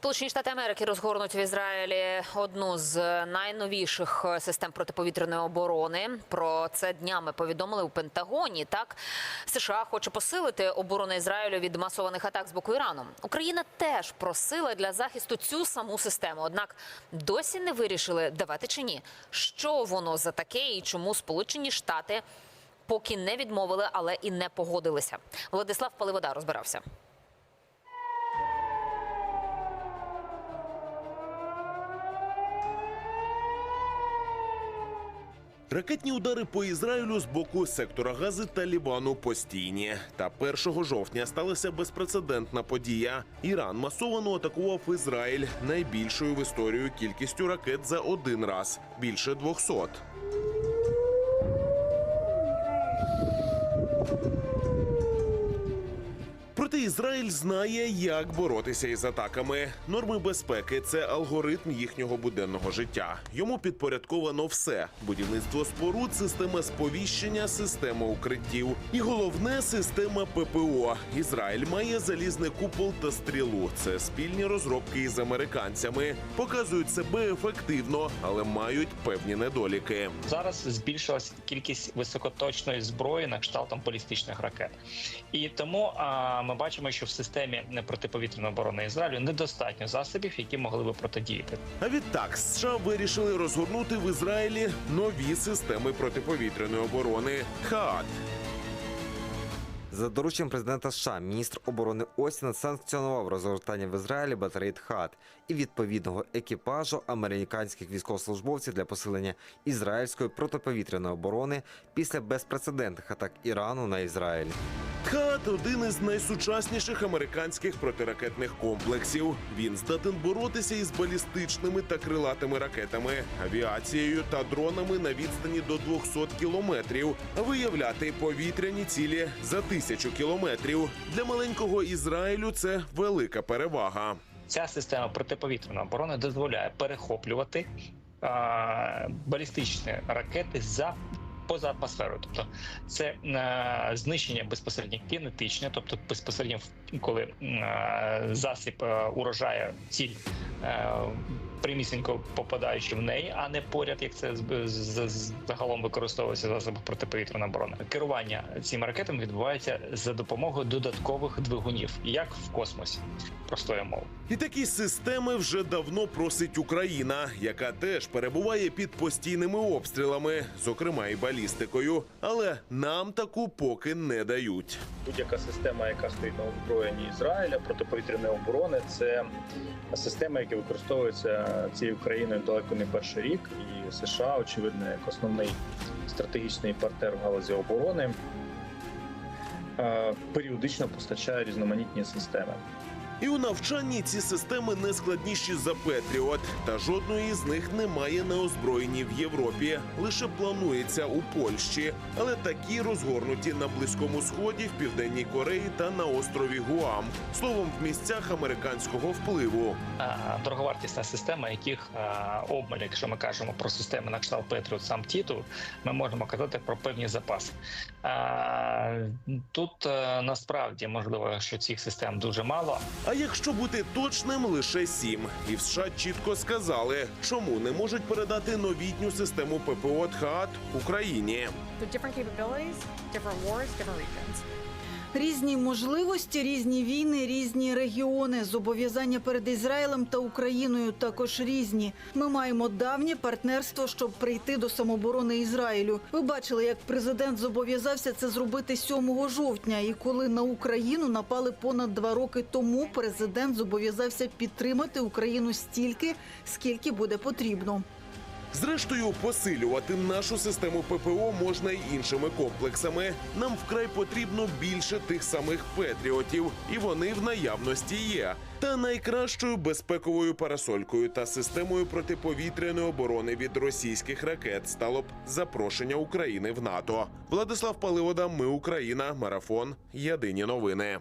Сполучені Штати Америки розгорнуть в Ізраїлі одну з найновіших е, систем протиповітряної оборони. Про це днями повідомили у Пентагоні. Так США хоче посилити оборону Ізраїлю від масованих атак з боку Ірану. Україна теж просила для захисту цю саму систему. Однак досі не вирішили давати чи ні. Що воно за таке і чому Сполучені Штати поки не відмовили, але і не погодилися. Владислав Паливода розбирався. Ракетні удари по Ізраїлю з боку сектора Гази та Лібану постійні. Та 1 жовтня сталася безпрецедентна подія. Іран масовано атакував Ізраїль найбільшою в історію кількістю ракет за один раз більше 200. Ізраїль знає, як боротися із атаками. Норми безпеки це алгоритм їхнього буденного життя. Йому підпорядковано все: будівництво споруд, система сповіщення, система укриттів. І головне система ППО. Ізраїль має залізний купол та стрілу. Це спільні розробки із американцями. Показують себе ефективно, але мають певні недоліки. Зараз збільшилась кількість високоточної зброї на кшталт там, балістичних ракет, і тому а, ми бачимо, що в системі протиповітряної оборони Ізраїлю недостатньо засобів, які могли би протидіяти. А відтак США вирішили розгорнути в Ізраїлі нові системи протиповітряної оборони ХААТ. За дорученням президента США, міністр оборони Остін санкціонував розгортання в Ізраїлі батареї ТХАТ і відповідного екіпажу американських військовослужбовців для посилення ізраїльської протиповітряної оборони після безпрецедентних атак Ірану на Ізраїль. ТХАТ – один із найсучасніших американських протиракетних комплексів. Він здатен боротися із балістичними та крилатими ракетами, авіацією та дронами на відстані до 200 кілометрів, виявляти повітряні цілі за тисячу кілометрів. Для маленького Ізраїлю це велика перевага. Ця система протиповітряної оборони дозволяє перехоплювати балістичні ракети за поза атмосферою, тобто це е, знищення безпосередньо кінетичне, тобто безпосередньо коли е, засіб е, урожає ціль. Е, Примісінько попадаючи в неї, а не поряд, як це з- з- з- загалом використовується засоби протиповітряної оборони. Керування цими ракетами відбувається за допомогою додаткових двигунів, як в космосі, простою мовою. І такі системи вже давно просить Україна, яка теж перебуває під постійними обстрілами, зокрема і балістикою. Але нам таку поки не дають. будь-яка система, яка стоїть на озброєнні Ізраїля протиповітряної оборони, це система, яка використовується цією країною далеко не перший рік, і США, очевидно, як основний стратегічний партнер в галузі оборони, е, періодично постачає різноманітні системи. І у навчанні ці системи не складніші за Петріот, та жодної з них немає на озброєнні в Європі. Лише планується у Польщі, але такі розгорнуті на близькому сході, в південній Кореї та на острові Гуам. Словом, в місцях американського впливу. Е, дороговартісна система, яких е, обмаль, якщо ми кажемо про системи на кшталт Петріот сам Тіту, ми можемо казати про певні запаси. Е, Тут насправді можливо, що цих систем дуже мало, А якщо бути точним, лише сім. І в США чітко сказали, чому не можуть передати новітню систему ППО ТХАТ Україні. Різні можливості, різні війни, різні регіони. Зобов'язання перед Ізраїлем та Україною також різні. Ми маємо давнє партнерство, щоб прийти до самоборони Ізраїлю. Ви бачили, як президент зобов'язався це зробити 7 жовтня. І коли на Україну напали понад два роки тому, президент зобов'язався підтримати Україну стільки, скільки буде потрібно. Зрештою, посилювати нашу систему ППО можна й іншими комплексами. Нам вкрай потрібно більше тих самих петріотів, і вони в наявності є. Та найкращою безпековою парасолькою та системою протиповітряної оборони від російських ракет стало б запрошення України в НАТО. Владислав Паливода, ми Україна, марафон. Єдині новини.